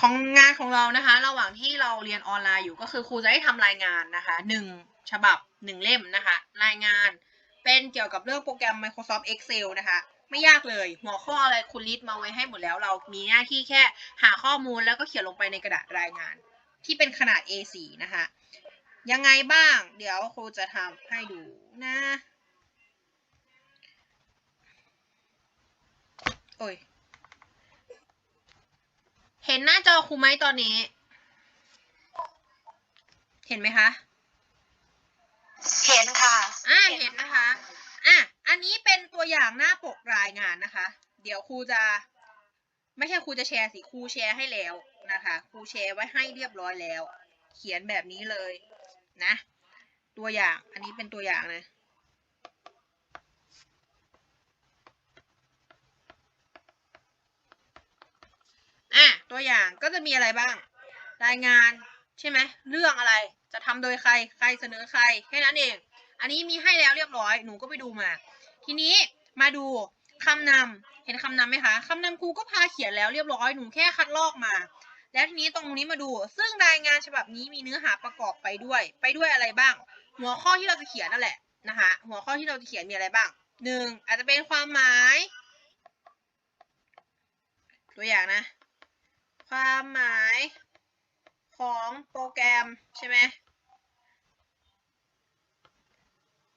ของงานของเรานะคะ ระหว่างที่เราเรียนออนไลน์อยู่ก็คือครูจะให้ทำรายงานนะคะหนึ่งฉบับหนึ่งเล่มนะคะ รายงานเป็นเกี่ยวกับเรื่องโปรแกรม Microsoft Excel นะคะ ไม่ยากเลย หัวข้ออะไรคุณลิสต์มาไว้ให้หมดแล้ว เรามีหน้าที่แค่หาข้อมูลแล้วก็เขียนลงไปในกระดาษรายงาน ที่เป็นขนาด A4 นะคะ ยังไงบ้าง เดี๋ยวครูจะทำให้ดูนะ โอ้ย เห็นหน้าจอครูไหมตอนนี้ เห็นไหมคะ เห็นค่ะ อ่าเห็นนะคะ อะ อันนี้เป็นตัวอย่างหน้าปกรายงานนะคะ เดี๋ยวครูจะ ไม่ใช่ครูจะแชร์สิ ครูแชร์ให้แล้วนะคะ ครูแชร์ไว้ให้เรียบร้อยแล้ว เขียนแบบนี้เลยนะ ตัวอย่าง อันนี้เป็นตัวอย่างนะ อะตัวอย่างก็จะมีอะไรบ้าง รายงานใช่ไหมเรื่องอะไรจะทำโดยใครใครเสนอใครแค่นั้นเอง อันนี้มีให้แล้วเรียบร้อยหนูก็ไปดูมา ทีนี้มาดูคำนำเห็นคำนำไหมคะคำนำครูก็พาเขียนแล้วเรียบร้อยหนูแค่คัดลอกมา แล้วทีนี้ตรงนี้มาดู ซึ่งรายงานฉบับนี้มีเนื้อหาประกอบไปด้วย ไปด้วยอะไรบ้าง หัวข้อที่เราจะเขียนนั่นแหละนะคะหัวข้อที่เราจะเขียนมีอะไรบ้างหนึ่งอาจจะเป็นความหมาย ตัวอย่างนะ ความหมายของโปรแกรมใช่ไหม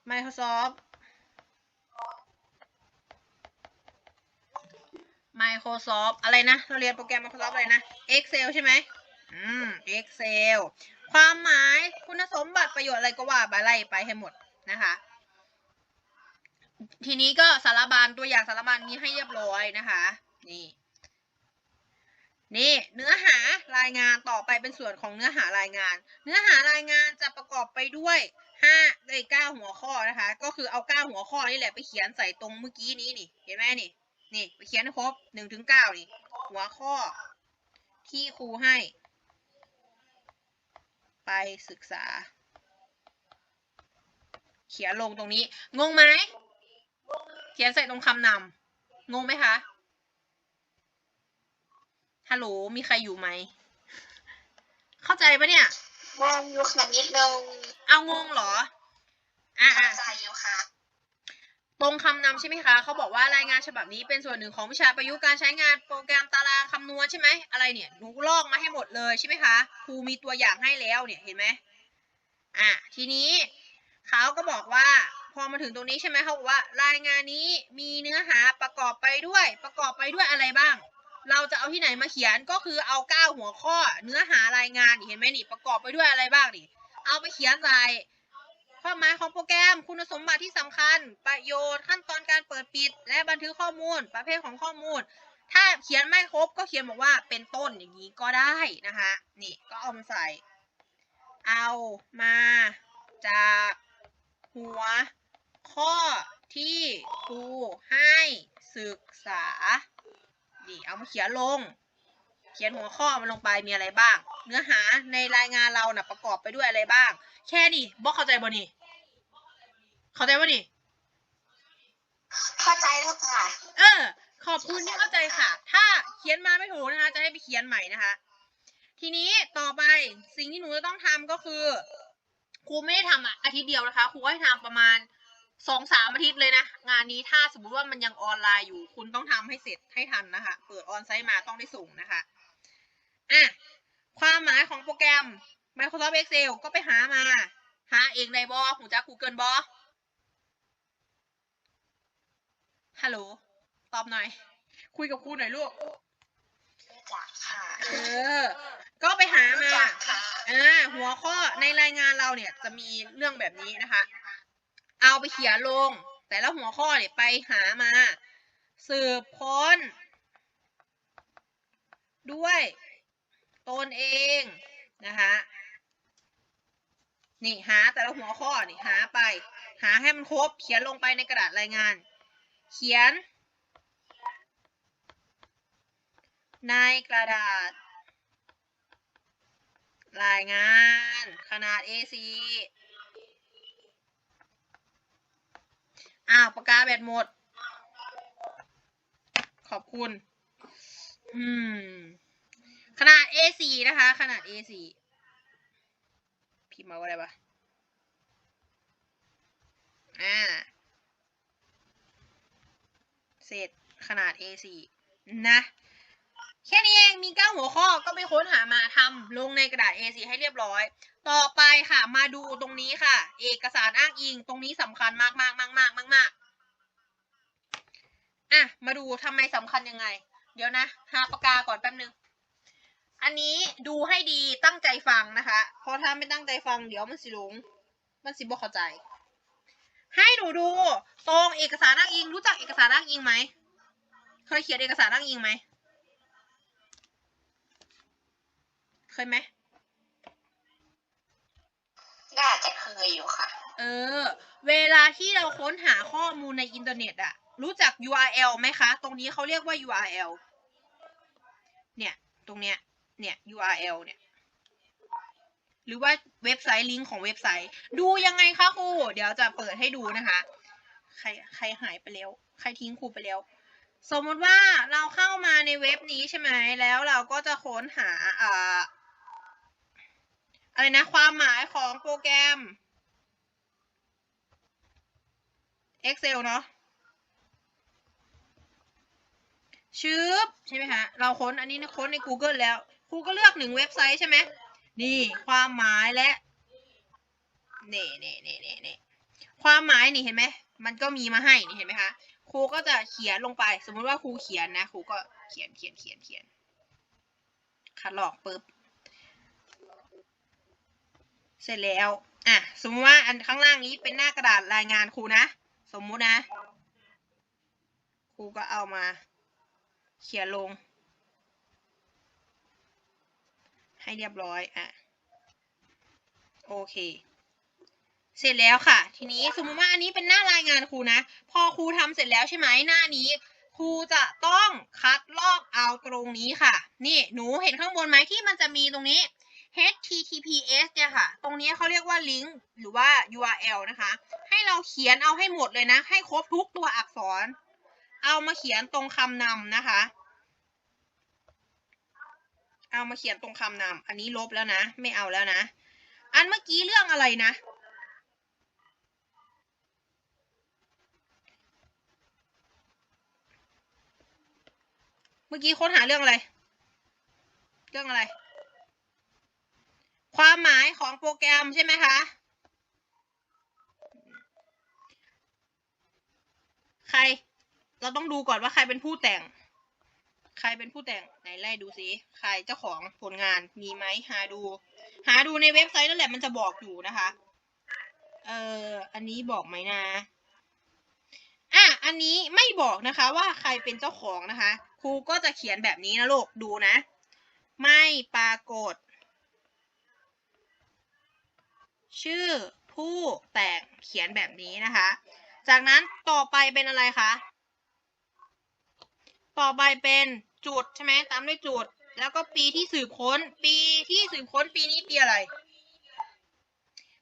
Microsoft Microsoft อะไรนะ เราเรียนโปรแกรม Microsoft อะไรนะ Excel ใช่ไหม อืม Excel ความหมาย คุณสมบัติประโยชน์อะไรก็ว่าไปไล่ไปให้หมดนะคะ ทีนี้ก็สารบานตัวอย่างสารบานมีให้เรียบร้อยนะคะ นี่ นี่เนื้อหารายงานต่อไปเป็นส่วนของเนื้อหารายงาน เนื้อหารายงานจะประกอบไปด้วยห้าได้เก้าหัวข้อนะคะ ก็คือเอาเก้าหัวข้อนี่แหละไปเขียนใส่ตรงเมื่อกี้นี้นี่ เห็นไหมนี่ นี่ไปเขียนให้ครบหนึ่งถึงเก้านี่ หัวข้อ ที่ครูให้ ไปศึกษา เขียนลงตรงนี้ งงไหม เขียนใส่ตรงคำนำงงไหมคะ ฮัลโหล มีใครอยู่ไหม เข้าใจปะเนี่ยมองอยู่ค่ะนิดนึงเอางงเหรอ อะเข้าอะใจอยู่ค่ะ ตรงคำนำใช่ไหมคะ เขาบอกว่ารายงานฉบับนี้เป็นส่วนหนึ่งของวิชาประยุกต์การใช้งานโปรแกรมตารางคำนวณใช่ไหม อะไรเนี่ย หนูลอกมาให้หมดเลยใช่ไหมคะ ครูมีตัวอย่างให้แล้วเนี่ย เห็นไหมอะ ทีนี้เขาก็บอกว่าพอมาถึงตรงนี้ใช่ไหมเขาบอกว่ารายงานนี้มีเนื้อหาประกอบไปด้วย ประกอบไปด้วยอะไรบ้าง เราจะเอาที่ไหนมาเขียนก็คือเอาเก้าหัวข้อเนื้อหารายงานเห็นไหมนี่ประกอบไปด้วยอะไรบ้างนี่เอาไปเขียนใส่ความหมายของโปรแกรมคุณสมบัติที่สำคัญ ประโยชน์ขั้นตอนการเปิดปิด และบันทึกข้อมูล ประเภทของข้อมูล ถ้าเขียนไม่ครบก็เขียนบอกว่าเป็นต้นอย่างนี้ก็ได้นะคะนี่ก็เอามาใส่ เอามาจากหัวข้อที่ครูให้ศึกษา นี่เอามาเขียนลง เขียนหัวข้อมันลงไปมีอะไรบ้าง เนื้อหาในรายงานเรานะ่ะประกอบไปด้วยอะไรบ้าง แค่นี้บอกเข้าใจบ่นี่เข้าใจบ่นี่เข้าใจแล้วค่ะเออ ขอบคุณที่เข้าใจค่ะ ถ้าเขียนมาไม่ถูกนะคะ จะให้ไปเขียนใหม่นะคะ ทีนี้ต่อไปสิ่งที่หนูจะต้องทำก็คือครูไม่ได้ทำอะอาทิตย์เดียวนะคะครูให้ทำประมาณ สองสามอาทิตย์เลยนะ งานนี้ถ้าสมมุติว่ามันยังออนไลน์อยู่ คุณต้องทำให้เสร็จให้ทันนะคะ เปิดออนไซต์มาต้องได้ส่งนะคะอะความหมายของโปรแกรม Microsoft Excel ก็ไปหามา หาเองได้บอหูจัก Google บอฮัลโหล ตอบหน่อย คุยกับครูหน่อยลูกรู้จักค่ะเออ ก็ไปหารู้มาจักค่ะอ่าหัวข้อในรายงานเราเนี่ยจะมีเรื่องแบบนี้นะคะ เอาไปเขียนลง แต่ละหัวข้อเนี่ยไปหามา สืบค้น ด้วยตนเองนะคะนี่หาแต่ละหัวข้อนี่หาไป หาให้มันครบ เขียนลงไปในกระดาษรายงาน เขียน ในกระดาษ รายงาน ขนาด A4 อ้าวปากกาแบตหมด ขอบคุณ อืม ขนาด A4 นะคะ ขนาด A4 พิมพ์มาว่าอะไรปะอ่า เสร็จขนาด A4 นะ แค่นี้เองมีเก้าหัวข้อก็ไปค้นหามาทำลงในกระดาษ A4 ให้เรียบร้อย ต่อไปค่ะมาดูตรงนี้ค่ะ เอกสารอ้างอิงตรงนี้สำคัญมากมากมากมากมากมากอะมาดูทำไมสำคัญยังไง เดี๋ยวนะหาปากกาก่อนแป๊บนึง อันนี้ดูให้ดีตั้งใจฟังนะคะ เพราะถ้าไม่ตั้งใจฟังเดี๋ยวมันสิหลงมันสิบ่เข้าใจ ให้หนูดูตรงเอกสารอ้างอิงรู้จักเอกสารอ้างอิงไหมเคยเขียนเอกสารอ้างอิงไหม เคยไหมน่าจะเคยอยู่ค่ะ เออ เวลาที่เราค้นหาข้อมูลในอินเทอร์เน็ตอะรู้จัก URL ไหมคะ ตรงนี้เขาเรียกว่า URL เนี่ย ตรงเนี้ย เนี่ย URL เนี่ย หรือว่าเว็บไซต์ลิงก์ของเว็บไซต์ ดูยังไงคะครู เดี๋ยวจะเปิดให้ดูนะคะ ใคร ใครหายไปแล้ว ใครทิ้งครูไปแล้ว สมมติว่าเราเข้ามาในเว็บนี้ใช่ไหม แล้วเราก็จะค้นหา อ่า อะไรนะ ความหมายของโปรแกรม Excel เนาะชืบใช่ไหมคะเราค้นอันนี้ค้นใน Google แล้วครูก็เลือกหนึ่งเว็บไซต์ใช่ไหมนี่ความหมายและเน่เน่เน่เน่เน่ความหมายนี่เห็นไหมมันก็มีมาให้นี่เห็นไหมคะครูก็จะเขียนลงไป สมมุติว่าครูเขียนนะครูก็เขียนเขียนเขียนเขียนคัดลอกปุ๊บ เสร็จแล้ว อะ สมมติว่าอันข้างล่างนี้เป็นหน้ากระดาษรายงานครูนะ สมมุตินะ ครูก็เอามา เขียนลง ให้เรียบร้อย อะ โอเค เสร็จแล้วค่ะ ทีนี้สมมติว่าอันนี้เป็นหน้ารายงานครูนะ พอครูทำเสร็จแล้วใช่ไหมหน้านี้ครูจะต้องคัดลอกเอาตรงนี้ค่ะ นี่หนูเห็นข้างบนไหมที่มันจะมีตรงนี้ https เนี่ยค่ะ ตรงนี้เขาเรียกว่าลิงก์หรือว่า URL นะคะ ให้เราเขียนเอาให้หมดเลยนะ ให้ครบทุกตัวอักษร เอามาเขียนตรงคำนำนะคะ เอามาเขียนตรงคำนำอันนี้ลบแล้วนะ ไม่เอาแล้วนะ อันเมื่อกี้เรื่องอะไรนะเมื่อกี้ค้นหาเรื่องอะไร เรื่องอะไร ความหมายของโปรแกรมใช่ไหมคะ ใคร เราต้องดูก่อนว่าใครเป็นผู้แต่ง ใครเป็นผู้แต่งไหนไล่ดูสิ ใครเจ้าของผลงานมีไหมหาดู หาดูในเว็บไซต์นั่นแหละมันจะบอกอยู่นะคะ เอ่อ อันนี้บอกไหมนะ อะ อันนี้ไม่บอกนะคะว่าใครเป็นเจ้าของนะคะ ครูก็จะเขียนแบบนี้นะลูก ดูนะ ไม่ปรากฏ ชื่อผู้แต่งเขียนแบบนี้นะคะ จากนั้นต่อไปเป็นอะไรคะ ต่อไปเป็นจุดใช่ไหมตามด้วยจุด แล้วก็ปีที่สืบค้น ปีที่สืบค้นปีนี้ปีอะไร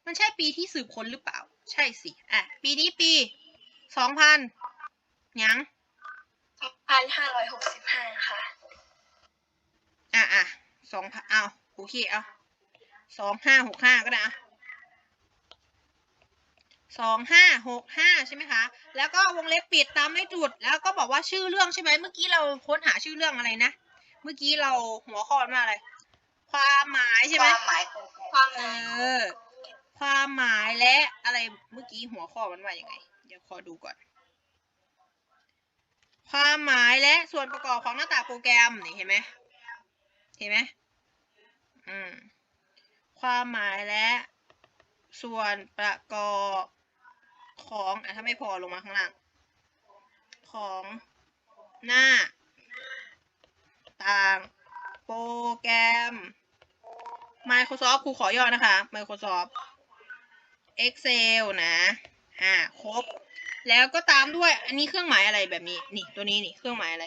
มันใช่ปีที่สืบค้นหรือเปล่า ใช่สิ อะ ปีนี้ปีสองพันยังพันห้าร้อยหกสิบห้าค่ะ อะอะสองพันเอาโอเคเอาสองห้าหกห้าก็ได้อะ สองห้าหกห้าใช่ไหมคะ แล้วก็วงเล็บปิดตามด้วยจุด แล้วก็บอกว่าชื่อเรื่องใช่ไหมเมื่อกี้เราค้นหาชื่อเรื่องอะไรนะ เมื่อกี้เราหัวข้อมาอะไร ความหมายใช่ไหมวามหมายความเอหมายอความหมายและอะไรเมื่อกี้หัวข้อมันว่ายังไง เดี๋ยวขอดูก่อน ความหมายและส่วนประกอบของหน้าตาโปรแกรมนี่เห็นไหมเห็นไหมอืม ความหมายและส่วนประกอบ ของอะถ้าไม่พอลงมาข้างล่าง ของหน้า ต่าง โปรแกรม Microsoft ครูขอย่อนะคะ Microsoft Excel นะ อ่า ครบ แล้วก็ตามด้วย อันนี้เครื่องหมายอะไรแบบนี้ นี่ ตัวนี้นี่ เครื่องหมายอะไร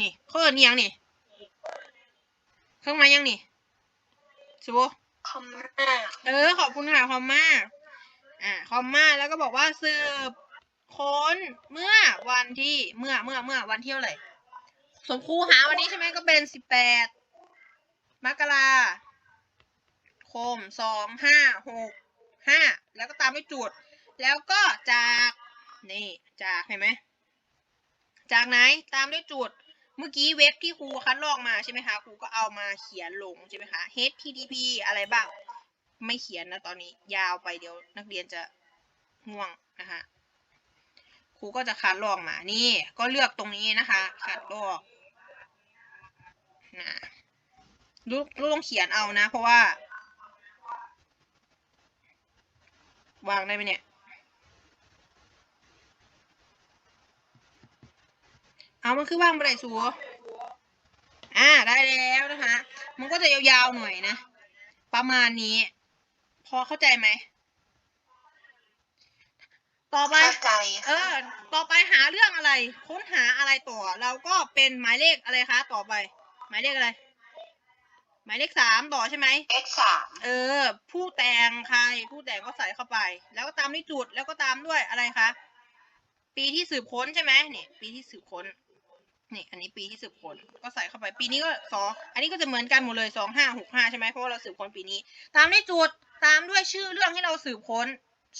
นี่เขาเอินอิหยังนี่ เครื่องหมายยังนี่ชูคอมมาเออ ขอบคุณค่ะคอมมา อ่าคอมมาแล้วก็บอกว่าสืบค้นเมื่อวันที่เมื่อเมื่อเมื่อวันที่เท่าไหร่สมครูหาวันนี้ใช่ไหมก็เป็นสิบแปดมกราคมสองห้าหกห้าแล้วก็ตามด้วยจุด แล้วก็จากนี่จากเห็นไหมจากไหนตามด้วยจุด เมื่อกี้เว็บที่ครูคัดลอกมาใช่ไหมคะครูก็เอามาเขียนลงใช่ไหมคะ HTTP อะไรบ้าง ไม่เขียนนะตอนนี้ยาวไปเดี๋ยวนักเรียนจะง่วงนะคะครูก็จะคัดลอกมา นี่ก็เลือกตรงนี้นะคะคัดลอกนะลูกลูกต้องเขียนเอานะ เพราะว่า วางได้ไหมเนี่ย เอามันคือว่างไปไหนสูอ่าได้แล้วนะคะ มันก็จะยาวๆหน่อยนะ ประมาณนี้ พอเข้าใจไหม ต่อไป เข้าใจเออต่อไปหาเรื่องอะไร ค้นหาอะไรต่อ เราก็เป็นหมายเลขอะไรคะ ต่อไป หมายเลขอะไร หมายเลขสามต่อใช่ไหมเลขสามเออ ผู้แต่งใคร ผู้แต่งก็ใส่เข้าไป แล้วก็ตามด้วยจุด แล้วก็ตามด้วยอะไรคะ ปีที่สืบค้นใช่ไหมเนี่ยปีที่สืบค้น นี่ อันนี้ปีที่สืบค้น ก็ใส่เข้าไป ปีนี้ก็สอง อันนี้ก็จะเหมือนกันหมดเลยสองห้าหกห้าใช่ไหมเพราะว่าเราสืบค้นปีนี้ ตามด้วยจุด ตามด้วยชื่อเรื่องที่เราสืบค้น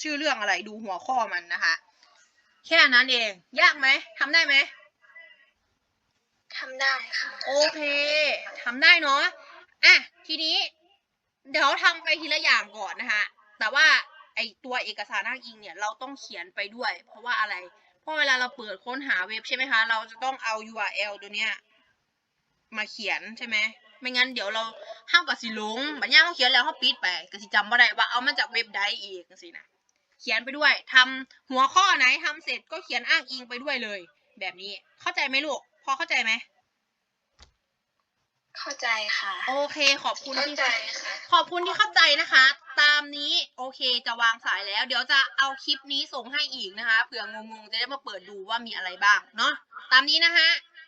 ชื่อเรื่องอะไรดูหัวข้อมันนะคะ แค่นั้นเอง ยากไหมทำได้ไหมทำได้ค่ะ โอเคทำได้เนาะอะทีนี้ เดี๋ยวทำไปทีละอย่างก่อนนะคะ แต่ว่าไอตัวเอกสารอ้างอิงเนี่ยเราต้องเขียนไปด้วย เพราะว่าอะไร เพราะเวลาเราเปิดค้นหาเว็บใช่ไหมคะ เราจะต้องเอา URL ตัวเนี้ยมาเขียนใช่ไหม ไม่งั้นเดี๋ยวเราห้ามกับสิหลงบัญญัติเขาเขียนแล้วเขาปิดไปก็สิจำว่าได้ว่าเอามาจากเว็บใดอีกสินะเขียนไปด้วยทำหัวข้อไหนทำเสร็จก็เขียนอ้างอิงไปด้วยเลย แบบนี้เข้าใจไหมลูก พอเข้าใจไหมเข้าใจค่ะ โอเค ขอบคุณเข้าที่ใจค่ะขอบคุณที่เข้าใจนะคะ ตามนี้โอเคจะวางสายแล้ว เดี๋ยวจะเอาคลิปนี้ส่งให้อีกนะคะเผื่องงๆจะได้มาเปิดดูว่ามีอะไรบ้างเนาะตามนี้นะคะ